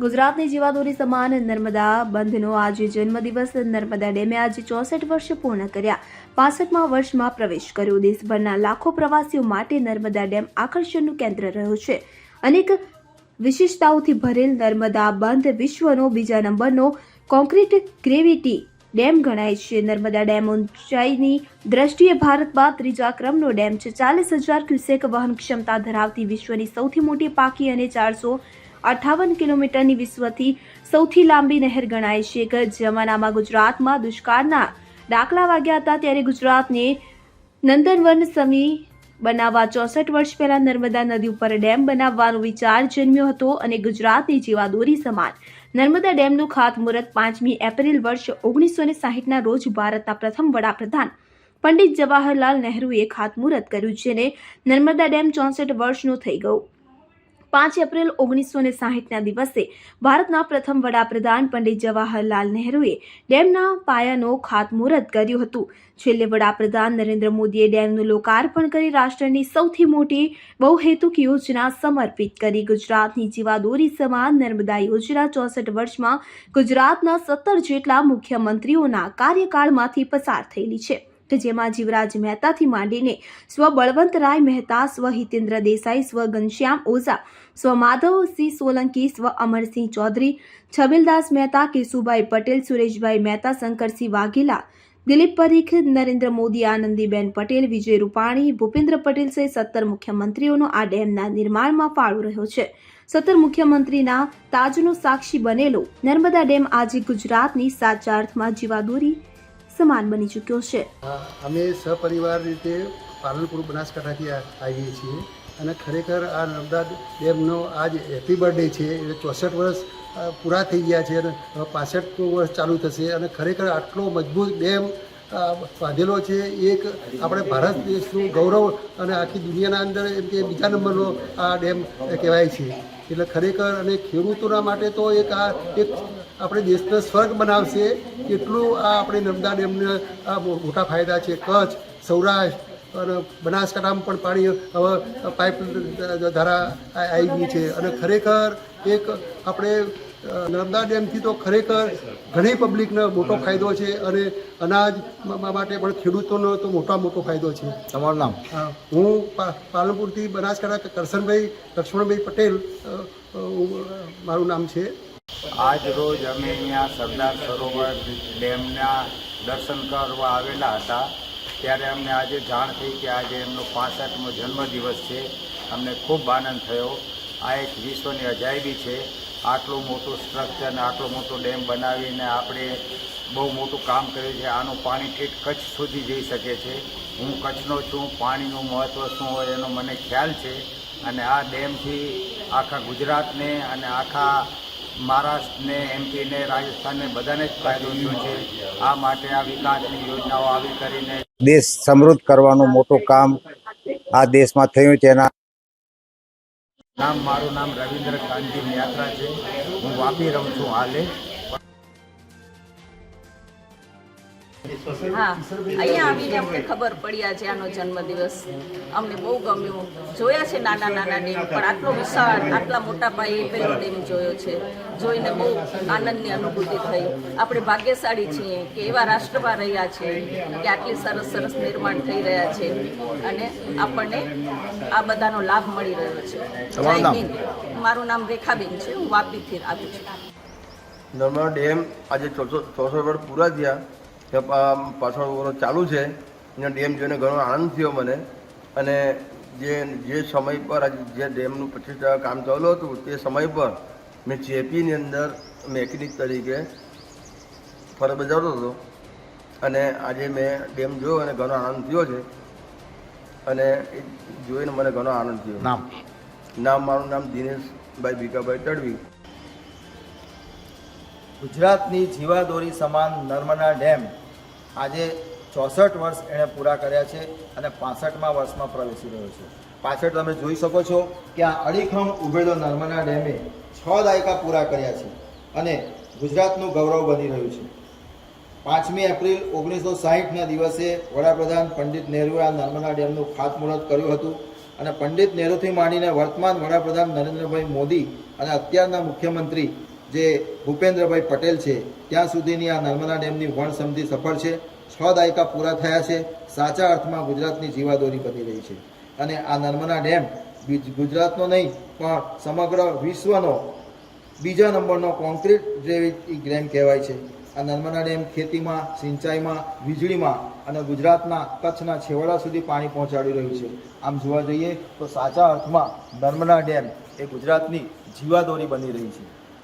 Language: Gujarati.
ગુજરાતની જીવાદોરી સમાન નર્મદા બંધનો આજે જન્મદિવસ. નર્મદા ડેમે આજે ચોસઠ વર્ષ પૂર્ણ કર્યા. પાસઠમાં વર્ષમાં પ્રવેશ કર્યો. દેશભરના લાખો પ્રવાસીઓ માટે નર્મદા ડેમ આકર્ષણનું કેન્દ્ર રહ્યો છે. અનેક વિશેષતાઓથી ભરેલ નર્મદા બંધ વિશ્વનો બીજા નંબરનો કોન્ક્રીટ ગ્રેવિટી ડેમ ગણાય છે. નર્મદા ડેમ ઊંચાઈની દ્રષ્ટિએ ભારતમાં ત્રીજા ક્રમનો ડેમ છે. ચાલીસ હજાર ક્યુસેક વહન ક્ષમતા ધરાવતી વિશ્વની સૌથી મોટી પાકી અને ચારસો અઠાવન કિલોમીટરની વિશ્વથી સૌથી લાંબી નહેર ગણાય છે એક જમાનામાં ગુજરાતમાં દુષ્કાળના દાખલા વાગ્યા હતા ત્યારે ગુજરાતને નંદનવન સમી બનાવવા ચોસઠ વર્ષ પહેલા નર્મદા નદી ઉપર ડેમ બનાવવાનો વિચાર જન્મ્યો હતો અને ગુજરાતની જીવાદોરી સમાન. નર્મદા ડેમનું ખાતમુહૂર્ત પાંચમી એપ્રિલ વર્ષ ઓગણીસો ને સાહીઠના રોજ ભારતના પ્રથમ વડાપ્રધાન પંડિત જવાહરલાલ નહેરુએ ખાતમુહૂર્ત કર્યું છે અને નર્મદા ડેમ ચોસઠ વર્ષનું થઈ ગયો. પાંચ એપ્રિલ ઓગણીસો ને સાહીઠના દિવસે ભારતના પ્રથમ વડાપ્રધાન પંડિત જવાહરલાલ નહેરુએ ડેમના પાયાનો ખાતમુહૂર્ત કર્યું હતું. છેલ્લે વડાપ્રધાન નરેન્દ્ર મોદીએ ડેમનું લોકાર્પણ કરી રાષ્ટ્રની સૌથી મોટી બહુહેતુક યોજના સમર્પિત કરી. ગુજરાતની જીવાદોરી સમાન નર્મદા યોજના ચોસઠ વર્ષમાં ગુજરાતના સત્તર જેટલા મુખ્યમંત્રીઓના કાર્યકાળમાંથી પસાર થયેલી છે. કે જેમાં જીવરાજ મહેતાથી માંડીને સ્વ બળવંતરાય મહેતા, સ્વ હિતેન્દ્ર દેસાઈ, સ્વ ઘનશ્યામ ઓઝા, સ્વ માધવસિંહ સોલંકી, સ્વ અમરસિંહ ચૌધરી, છબીલદાસ મહેતા, કેશુભાઈ પટેલ, સુરેશભાઈ મહેતા, શંકરસિંહ વાઘેલા, દિલીપ પરીખ, નરેન્દ્ર મોદી, આનંદીબેન પટેલ, વિજય રૂપાણી, ભૂપેન્દ્ર પટેલ સહિત સત્તર મુખ્યમંત્રીઓનો આ ડેમના નિર્માણમાં ફાળો રહ્યો છે. સત્તર મુખ્યમંત્રીના તાજનો સાક્ષી બનેલો નર્મદા ડેમ આજે ગુજરાતની સાચા અર્થમાં જીવાદોરી સમાન બની ચૂક્યો છે. અમે સપરિવાર રીતે પાલનપુર બનાસકાંઠાથી આવીએ છીએ અને ખરેખર આ નર્મદા ડેમનો આજ હેપી બર્થડે છે. એટલે ચોસઠ વર્ષ પૂરા થઈ ગયા છે અને પાસઠ વર્ષ ચાલુ થશે અને ખરેખર આટલો મજબૂત ડેમ બાંધેલો છે એક આપણે ભારત દેશનું ગૌરવ અને આખી દુનિયાના અંદર એમ કે બીજા નંબરનો આ ડેમ કહેવાય છે. એટલે ખરેખર અને ખેડૂતોના માટે તો એક આ એક આપણે દેશને સ્વર્ગ બનાવશે એટલું આ આપણે નર્મદા ડેમને આ મોટા ફાયદા છે. કચ્છ સૌરાષ્ટ્ર અને બનાસકાંઠામાં પણ પાણી હવે પાઇપ ધારા આવી ગઈ છે. અને ખરેખર એક આપણે નર્મદા ડેમથી તો ખરેખર ઘણી પબ્લિકને મોટો ફાયદો છે અને અનાજ માટે પણ ખેડૂતોનો તો મોટા મોટો ફાયદો છે. તમારું નામ? હું. પાલનપુરથી બનાસકાંઠા કરશનભાઈ લક્ષ્મણભાઈ પટેલ મારું નામ છે. આજ રોજ અમે અહીંયા સરદાર સરોવર ડેમના દર્શન કરવા આવેલા હતા. ત્યારે અમને આજે જાણ થઈ કે આજે એમનો પાસઠમો જન્મદિવસ છે. અમને ખૂબ આનંદ થયો. આ એક વિશ્વની અજાયબી છે. આટલું મોટું સ્ટ્રક્ચર અને આટલો મોટો ડેમ બનાવીને આપણે બહુ મોટું કામ કર્યું છે. આનું પાણી ઠેઠ કચ્છ સુધી જઈ શકે છે. હું કચ્છનો છું, પાણીનું મહત્ત્વ શું હોય એનો મને ખ્યાલ છે. અને આ ડેમથી આખા ગુજરાતને અને આખા મહારાષ્ટ્રને એમપીને રાજસ્થાનને બધાને જ ફાયદો થયો છે. આ માટે આ વિકાસની યોજનાઓ આવી કરીને દેશ સમૃદ્ધ કરવાનું મોટું કામ આ દેશમાં થયું છે. એના નામ મારું નામ રવિન્દ્ર કાંતિ યાત્રા છે. હું વાપી રહું છું હાલે. હા અહીંયા આવીને અમને ખબર પડી આજે આનો જન્મદિવસ. અમને બહુ ગમ્યું. જોયા છે નાના નાના ડેમ પણ આટલો વિશાળ આટલા મોટા પાયે પેલો ડેમ જોયો છે. જોઈને બહુ આનંદની અનુભૂતિ થઈ. આપણે ભાગ્યશાળી છીએ કે એવા રાષ્ટ્રમાં રહ્યા છે કે આટલી સરસ સરસ નિર્માણ થઈ રહ્યા છે અને આપણને આ બધાનો લાભ મળી રહ્યો છે. મારું નામ રેખાબેન છે. હું વાપીથી આવું છું. નર્મદા ડેમ આજે ચોસો ચોસો વર્ષ પૂરા થયા. તે પાછળ ચાલુ છે. એનો ડેમ જોઈને ઘણો આનંદ થયો મને. અને જે જે સમય પર આજે જે ડેમનું પચીસ ટકા કામ ચાલુ હતું તે સમય પર મેં જેપીની અંદર મેકેનિક તરીકે ફરજ બજાવતો હતો. અને આજે મેં ડેમ જોયો અને ઘણો આનંદ થયો છે. અને એ જોઈને મને ઘણો આનંદ થયો. નામ? નામ મારું નામ દિનેશભાઈ ભીખાભાઈ તડવી. ગુજરાતની જીવાદોરી સમાન નર્મદા ડેમ આજે ચોસઠ વર્ષ એણે પૂરા કર્યા છે અને પાસઠમાં વર્ષમાં પ્રવેશી રહ્યો છે. પાછળ તમે જોઈ શકો છો કે આ અડીખમ ઉભેલો નર્મદા ડેમે છ દાયકા પૂરા કર્યા છે અને ગુજરાતનું ગૌરવ બની રહ્યું છે. પાંચમી એપ્રિલ ઓગણીસો સાહીઠના દિવસે વડાપ્રધાન પંડિત નહેરુએ આ નર્મદા ડેમનું ખાતમુહૂર્ત કર્યું હતું અને પંડિત નહેરુથી માંડીને વર્તમાન વડાપ્રધાન નરેન્દ્રભાઈ મોદી અને અત્યારના મુખ્યમંત્રી જે ભૂપેન્દ્રભાઈ પટેલ છે, ત્યાં સુધીની આ નર્મદા ડેમની વણ સમજી સફળ છે. છ દાયકા પૂરા થયા છે. સાચા અર્થમાં ગુજરાતની જીવાદોરી બની રહી છે. અને આ નર્મદા ડેમ ગુજરાતનો નહીં, પણ સમગ્ર વિશ્વનો બીજા નંબરનો કોન્ક્રીટ જેવી ડેમ કહેવાય છે. આ નર્મદા ડેમ ખેતીમાં, સિંચાઈમાં, વીજળીમાં અને ગુજરાતના કચ્છના છેવાડા સુધી પાણી પહોંચાડી રહ્યું છે. આમ જોવા જઈએ તો સાચા અર્થમાં નર્મદા ડેમ એ ગુજરાતની જીવાદોરી બની રહી છે.